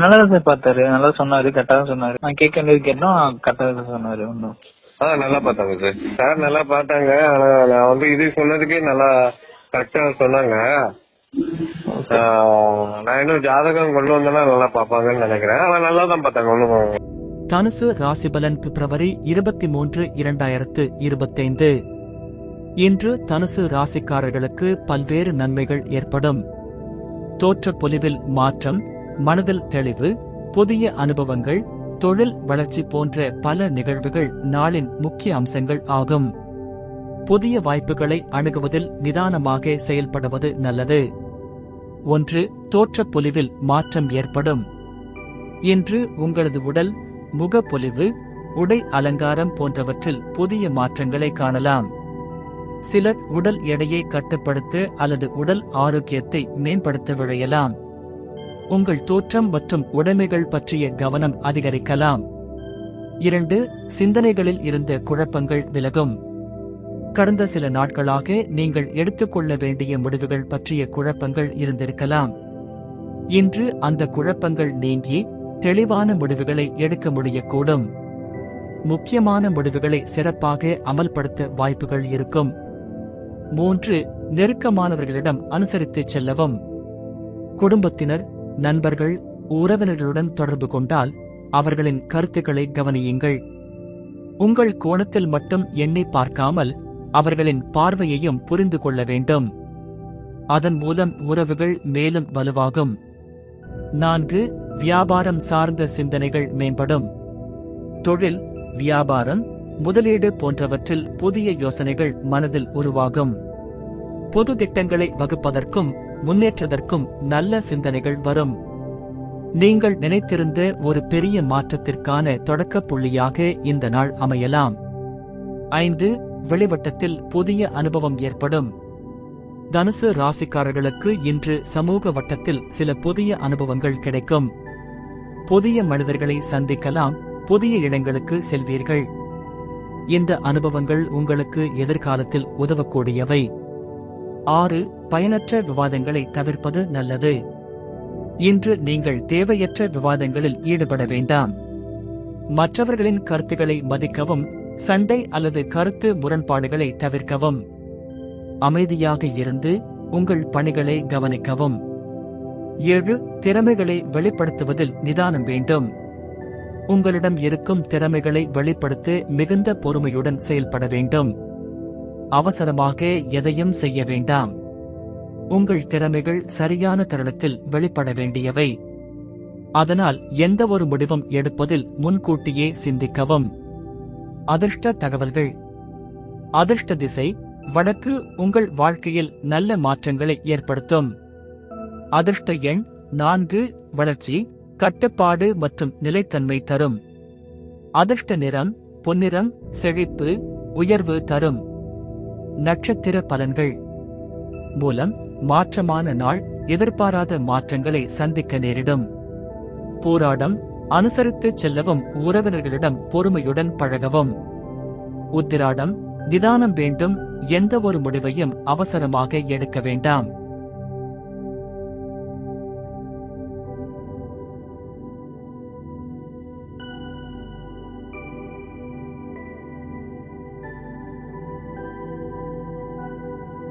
நல்லா தான் சார் பார்த்தாரு. நல்லா சொன்னாரு கரெக்டா தான் சொன்னாரு. நான் கேட்க வேண்டியது கேட்டோம் கரெக்டா தான் சொன்னாரு ஒன்றும் ஆ நல்லா பார்த்தாங்க சார். சார் நல்லா பார்த்தாங்க. ஆனா நான் வந்து இது சொன்னதுக்கே நல்லா கரெக்டா சொன்னாங்க. நான் இன்னும் ஜாதகம் கொண்டு வந்தேன்னா நல்லா பார்ப்பாங்கன்னு நினைக்கிறேன். ஆனா நல்லா தான் பார்த்தாங்க ஒன்றும் தனுசு ராசிபலன் பிப்ரவரி இருபத்தி மூன்று இரண்டாயிரத்து இருபத்தைந்து. இன்று தனுசு ராசிக்காரர்களுக்கு பல்வேறு நன்மைகள் ஏற்படும். தோற்றப் பொலிவில் மாற்றம் மனதில் தெளிவு புதிய அனுபவங்கள் தொழில் வளர்ச்சி போன்ற பல நிகழ்வுகள் நாளின் முக்கிய அம்சங்கள் ஆகும். புதிய வாய்ப்புகளை அணுகுவதில் நிதானமாக செயல்படுவது நல்லது. ஒன்று தோற்றப் பொலிவில் மாற்றம் ஏற்படும். இன்று உங்களது உடல் முகப்பொலிவு உடை அலங்காரம் போன்றவற்றில் புதிய மாற்றங்களை காணலாம். சிலர் உடல் எடையை கட்டுப்படுத்த அல்லது உடல் ஆரோக்கியத்தை மேம்படுத்த விழையலாம். உங்கள் தோற்றம் மற்றும் உடைமைகள் பற்றிய கவனம் அதிகரிக்கலாம். இரண்டு சிந்தனைகளில் இருந்த குழப்பங்கள் விலகும். கடந்த சில நாட்களாக நீங்கள் எடுத்துக்கொள்ள வேண்டிய முடிவுகள் பற்றிய குழப்பங்கள் இருந்திருக்கலாம். இன்று அந்த குழப்பங்கள் நீங்கி தெளிவான முடிவுகளை எடுக்க முடியக்கூடும். முக்கியமான முடிவுகளை சிறப்பாக அமல்படுத்த வாய்ப்புகள் இருக்கும். மூன்று நெருக்கமானவர்களிடம் அனுசரித்துச் செல்லவும். குடும்பத்தினர் நண்பர்கள் உறவினர்களுடன் தொடர்பு கொண்டால் அவர்களின் கருத்துக்களை கவனியுங்கள். உங்கள் கோணத்தில் மட்டும் எண்ணி பார்க்காமல் அவர்களின் பார்வையையும் புரிந்து கொள்ள வேண்டும். அதன் மூலம் உறவுகள் மேலும் வலுவாகும். நான்கு வியாபாரம் சார்ந்த சிந்தனைகள் மேம்படும். தொழில் வியாபாரம் முதலீடு போன்றவற்றில் புதிய யோசனைகள் மனதில் உருவாகும். பொது திட்டங்களை வகுப்பதற்கும் முன்னேற்றதற்கும் நல்ல சிந்தனைகள் வரும். நீங்கள் நினைத்திருந்த ஒரு பெரிய மாற்றத்திற்கான தொடக்கப் புள்ளியாக இந்த நாள் அமையலாம். ஐந்து வெளிவட்டத்தில் புதிய அனுபவம் ஏற்படும். தனுசு ராசிக்காரர்களுக்கு இன்று சமூக வட்டத்தில் சில புதிய அனுபவங்கள் கிடைக்கும். புதிய மனிதர்களை சந்திக்கலாம் புதிய இடங்களுக்கு செல்வீர்கள். இந்த அனுபவங்கள் உங்களுக்கு எதிர்காலத்தில் உதவக்கூடியவை. ஆறு பயனற்ற விவாதங்களை தவிர்ப்பது நல்லது. இன்று நீங்கள் தேவையற்ற விவாதங்களில் ஈடுபட வேண்டாம். மற்றவர்களின் கருத்துக்களை மதிக்கவும் சண்டை அல்லது கருத்து முரண்பாடுகளை தவிர்க்கவும். அமைதியாக இருந்து உங்கள் பணிகளை கவனிக்கவும். ஏழு திறமைகளை வெளிப்படுத்துவதில் நிதானம் வேண்டும். உங்களிடம் இருக்கும் திறமைகளை வெளிப்படுத்த மிகுந்த பொறுமையுடன் செயல்பட வேண்டும். அவசரமாக எதையும் செய்ய வேண்டாம். உங்கள் திறமைகள் சரியான தருணத்தில் வெளிப்பட வேண்டியவை. அதனால் எந்த ஒரு முடிவும் எடுப்பதில் முன்கூட்டியே சிந்திக்கவும். அதிர்ஷ்ட தகவல்கள். அதிர்ஷ்ட திசை வடக்கு உங்கள் வாழ்க்கையில் நல்ல மாற்றங்களை ஏற்படுத்தும். அதிர்ஷ்ட எண் நான்கு வளர்ச்சி கட்டுப்பாடு மற்றும் நிலைத்தன்மை தரும். அதிர்ஷ்ட நிறம் பொன்னிறம் செழிப்பு உயர்வு தரும். நட்சத்திர பலன்கள் மூலம் மாற்றமான நாள் எதிர்பாராத மாற்றங்களை சந்திக்க நேரிடும். போராடம் அனுசரித்து செல்லவும் உறவினர்களிடம் பொறுமையுடன் பழகவும். உத்திராடம் நிதானம் வேண்டும் எந்த ஒரு முடிவையும் அவசரமாக எடுக்க வேண்டாம்.